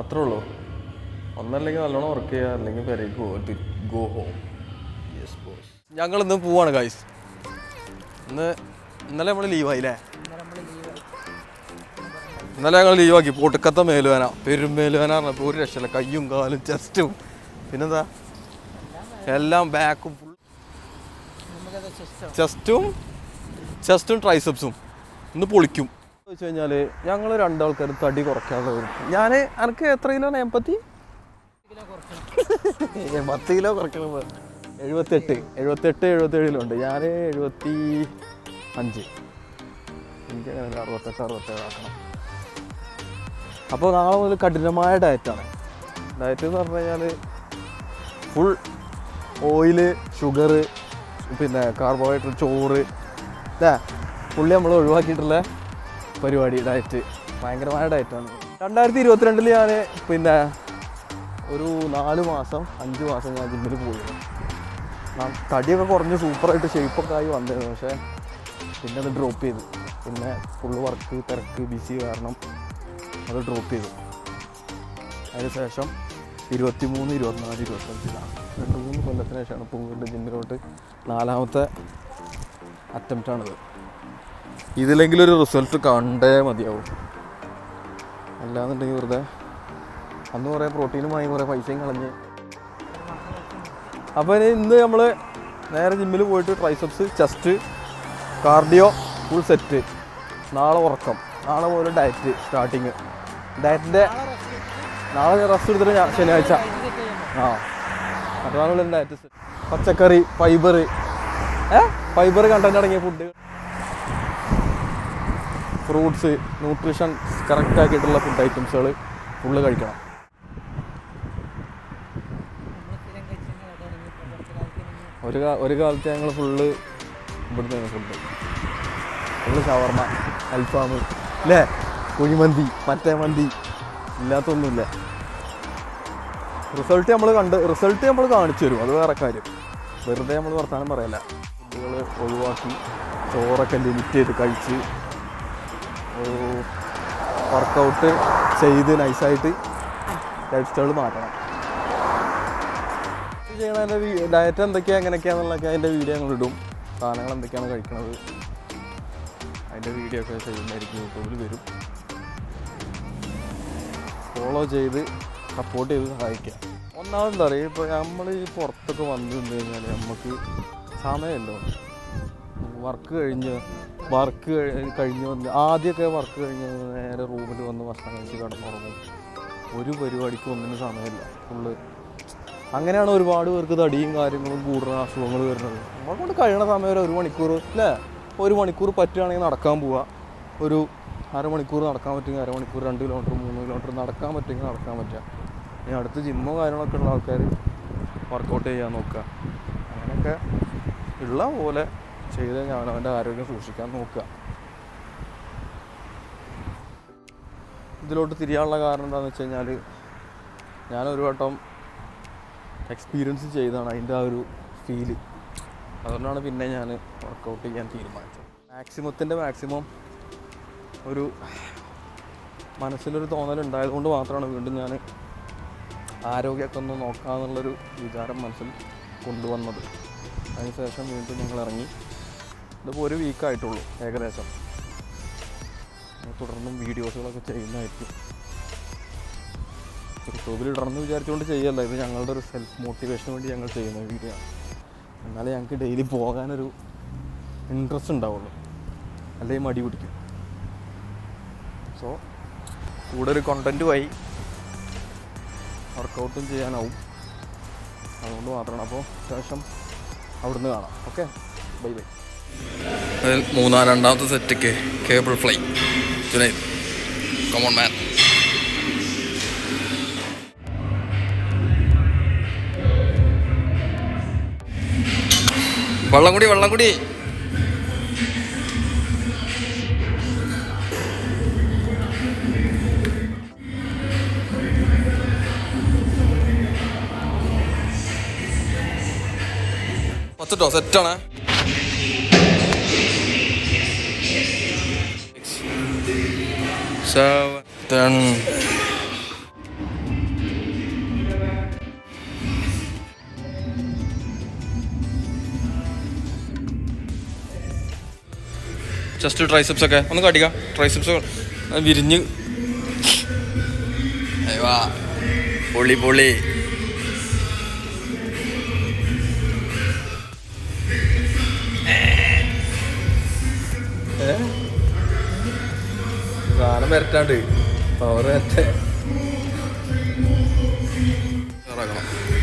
അത്രേ ഉള്ളൂ. ഒന്നല്ലെങ്കിൽ നല്ലോണം വർക്ക് ചെയ്യുക അല്ലെങ്കിൽ പെരേക്ക് ഗോ ഹോം യെസ് ബോസ് ഞങ്ങൾ ഇന്ന് പോവാണ് ഗൈസ് ഇന്ന് ഇന്നലെ നമ്മൾ ലീവായില്ലേ ഇന്നലെ ഞങ്ങൾ ലീവാക്കി പൊട്ടുക്കത്ത മേലുവേന പെരുമേലുവേന പറഞ്ഞപ്പോൾ ഒരു രക്ഷയില്ല. കയ്യും കാലും ചെസ്റ്റും പിന്നെന്താ? എല്ലാം ബാക്കും ഫുൾ ചെസ്റ്റും ചെസ്റ്റും ട്രൈസെപ്സും ഇന്ന് പൊളിക്കും. വെച്ച് കഴിഞ്ഞാൽ ഞങ്ങൾ രണ്ടാൾക്കാർ തടി കുറയ്ക്കാനുള്ള വരും ഞാൻ എനിക്ക് എത്ര കിലോ എൺപത്തി? പത്ത് കിലോ കുറയ്ക്കണം എഴുപത്തെട്ട്. എഴുപത്തെട്ട് എഴുപത്തേഴിലുണ്ട് ഞാൻ എഴുപത്തി അഞ്ച്. എനിക്ക് അറുപത്തെട്ട് അറുപത്തേഴ് ആക്കണം. അപ്പോൾ നാളെ മുതൽ കഠിനമായ ഡയറ്റാണ് ഡയറ്റ് എന്ന് പറഞ്ഞു കഴിഞ്ഞാൽ ഫുൾ ഓയിൽ ഷുഗർ പിന്നെ കാർബോഹൈഡ്രേറ്റ് ചോറ്. ഇതാ പുള്ളി നമ്മൾ ഒഴിവാക്കിയിട്ടുള്ള പരിപാടി ഡയറ്റ് ഭയങ്കരമായ ഡയറ്റാണ്. രണ്ടായിരത്തി ഇരുപത്തിരണ്ടിൽ ഞാൻ പിന്നെ ഒരു നാല് മാസം അഞ്ച് മാസം ഞാൻ ജിമ്മിൽ പോയി. ഞാൻ തടിയൊക്കെ കുറഞ്ഞ് സൂപ്പറായിട്ട് ഷേപ്പൊക്കെ ആയി വന്നിരുന്നു. പക്ഷേ പിന്നെ അത് ഡ്രോപ്പ് ചെയ്തു. പിന്നെ ഫുള്ള് വർക്ക് തിരക്ക് ബിസി കാരണം അത് ഡ്രോപ്പ് ചെയ്തു. അതിനുശേഷം ഇരുപത്തി മൂന്ന് ഇരുപത്തിനാല് ഇരുപത്തഞ്ചിലാണ് രണ്ട് മൂന്ന് കൊല്ലത്തിന് ശേഷമാണ് ഇപ്പോൾ ജിമ്മിലോട്ട് നാലാമത്തെ അറ്റംപ്റ്റാണിത് ഇതിലെങ്കിലും ഒരു റിസൾട്ട് കണ്ടേ മതിയാവും. അല്ലാന്നുണ്ടെങ്കിൽ വെറുതെ അന്ന് കുറേ പ്രോട്ടീനും വാങ്ങി കുറേ പൈസയും കളഞ്ഞ്. അപ്പോൾ ഇനി ഇന്ന് നമ്മൾ നേരെ ജിമ്മിൽ പോയിട്ട് triceps chest cardio full set നാളെ ഉറക്കം. നാളെ പോലെ ഡയറ്റ് സ്റ്റാർട്ടിങ് ഡയറ്റിന്റെ നാളെ റെസ്റ്റ് എടുത്തിട്ട് ഞാൻ ശനിയാഴ്ച. ആ. മറ്റന്നാളുള്ള ഡയറ്റ് പച്ചക്കറി ഫൈബർ ഏ? ഫൈബർ കണ്ടന്റ് അടങ്ങിയ ഫുഡ് ഫ്രൂട്ട്സ് ന്യൂട്രീഷൻ കറക്റ്റ് ആക്കിയിട്ടുള്ള ഫുഡ് ഐറ്റംസുകൾ ഫുള്ള് കഴിക്കണം. ഒരു ഒരു കാലത്ത് ഞങ്ങൾ ഫുള്ള് ഇവിടുന്ന് ഫുഡ് ഫുള്ള് ഷവർമ അൽഫാം അല്ലേ കുഴിമന്തി മറ്റേ മന്തി ഇല്ലാത്തൊന്നുമില്ല. റിസൾട്ട് നമ്മൾ കണ്ട് റിസൾട്ട് നമ്മൾ കാണിച്ചു തരും. അത് വേറെ കാര്യം. വെറുതെ നമ്മൾ വർത്തമാനം പറയല്ല. ഫുഡുകൾ ഒഴിവാക്കി ചോറൊക്കെ ലിമിറ്റ് ചെയ്ത് കഴിച്ച് വർക്കൗട്ട് ചെയ്ത് നൈസായിട്ട് ലൈഫ് സ്റ്റൈൽ മാറ്റണം. ചെയ്യണതിന്റെ ഡയറ്റ് എന്തൊക്കെയാണ് എങ്ങനെയൊക്കെയാണെന്നുള്ളതൊക്കെ അതിന്റെ വീഡിയോ ഞങ്ങൾ ഇടും. സാധനങ്ങൾ എന്തൊക്കെയാണ് കഴിക്കുന്നത് അതിന്റെ വീഡിയോ ഒക്കെ ചെയ്യുന്നതായിരിക്കും യൂട്യൂബിൽ വരും. ഫോളോ ചെയ്ത് സപ്പോർട്ട് ചെയ്ത് സഹായിക്കുക. ഒന്നാമത് എന്താ പറയുക ഇപ്പോൾ നമ്മൾ ഈ പുറത്തൊക്കെ വന്നു കഴിഞ്ഞാൽ നമുക്ക് സമയമല്ലോ. വർക്ക് കഴിഞ്ഞ് വർക്ക് കഴിഞ്ഞ് വന്ന് ആദ്യമൊക്കെ വർക്ക് കഴിഞ്ഞ് നേരെ റൂമിൽ വന്ന് ഭക്ഷണം കഴിച്ച് കിടന്നുറങ്ങും. ഒരു പരിപാടിക്കും ഒന്നിനും സമയമില്ല. ഫുള്ള് അങ്ങനെയാണ് ഒരുപാട് പേർക്ക് തടിയും കാര്യങ്ങളും കൂടുതൽ അസുഖങ്ങൾ വരുന്നത്. നമ്മളെ കൊണ്ട് കഴിയണ സമയം ഒരു ഒരു മണിക്കൂർ അല്ലേ? ഒരു മണിക്കൂർ പറ്റുകയാണെങ്കിൽ നടക്കാൻ പോവുക ഒരു അരമണിക്കൂർ നടക്കാൻ പറ്റുമെങ്കിൽ അരമണിക്കൂർ രണ്ട് കിലോമീറ്റർ മൂന്ന് കിലോമീറ്റർ നടക്കാൻ പറ്റുമെങ്കിൽ നടക്കാൻ പറ്റുക. ഇനി അടുത്ത് ജിമ്മോ കാര്യങ്ങളൊക്കെ ഉള്ള ആൾക്കാർ വർക്കൗട്ട് ചെയ്യാൻ നോക്കുക. അങ്ങനെയൊക്കെ ഉള്ള പോലെ ചെയ്ത് ഞാൻ അവന്റെ ആരോഗ്യം സൂക്ഷിക്കാൻ നോക്കുക. ഇതിലോട്ട് തിരിയാനുള്ള കാരണം എന്താണെന്ന് വെച്ച് കഴിഞ്ഞാൽ ഞാനൊരു വട്ടം എക്സ്പീരിയൻസ് ചെയ്താണ് അതിന്റെ ആ ഒരു ഫീൽ അതുകൊണ്ടാണ് പിന്നെ ഞാൻ വർക്കൗട്ട് ചെയ്യാൻ തീരുമാനിച്ചത്. മാക്സിമത്തിന്റെ മാക്സിമം ഒരു മനസ്സിലൊരു തോന്നലുണ്ടായതുകൊണ്ട് മാത്രമാണ് വീണ്ടും ഞാൻ ആരോഗ്യമൊക്കെ ഒന്ന് നോക്കാമെന്നുള്ളൊരു വിചാരം മനസ്സിൽ കൊണ്ടുവന്നത്. അതിനുശേഷം വീണ്ടും ഞങ്ങൾ ഇറങ്ങി. ഇതിപ്പോൾ ഒരു വീക്കായിട്ടുള്ളൂ ഏകദേശം. തുടർന്നും വീഡിയോസുകളൊക്കെ ചെയ്യുന്നതായിരിക്കും. യൂട്യൂബിൽ ഇടണമെന്ന് വിചാരിച്ചുകൊണ്ട് ചെയ്യല്ല. ഇത് ഞങ്ങളുടെ ഒരു സെൽഫ് മോട്ടിവേഷന് വേണ്ടി ഞങ്ങൾ ചെയ്യുന്ന വീഡിയോ ആണ്. എന്നാലേ ഞങ്ങൾക്ക് ഡെയിലി പോകാനൊരു ഇൻട്രസ്റ്റ് ഉണ്ടാവുള്ളൂ. അല്ലെങ്കിൽ മടി പിടിക്കും. സോ കൂടെ ഒരു കണ്ടന്റുമായി വർക്കൗട്ടും ചെയ്യാനാവും. അതുകൊണ്ട് മാത്രമാണ്. അപ്പോൾ ശേഷം അവിടുന്ന് കാണാം. ഓക്കെ ബൈ ബൈ മൂന്നാം രണ്ടാമത്തെ set cable fly. Junaid come on man വെള്ളം കൂടി വെള്ളം കൂടി. പത്തിട്ടോ? സെറ്റാണ് seven, ten. ജസ്റ്റ് ട്രൈസെപ്സ് ഒക്കെ. ഒന്ന് കാട്ടിക്ക. ട്രൈസെപ്സ് വിരിഞ്ഞ്. പൊളി പൊളി സാധനം വരട്ടാണ്ട് പവർ വരട്ടെ. ഇറങ്ങണം.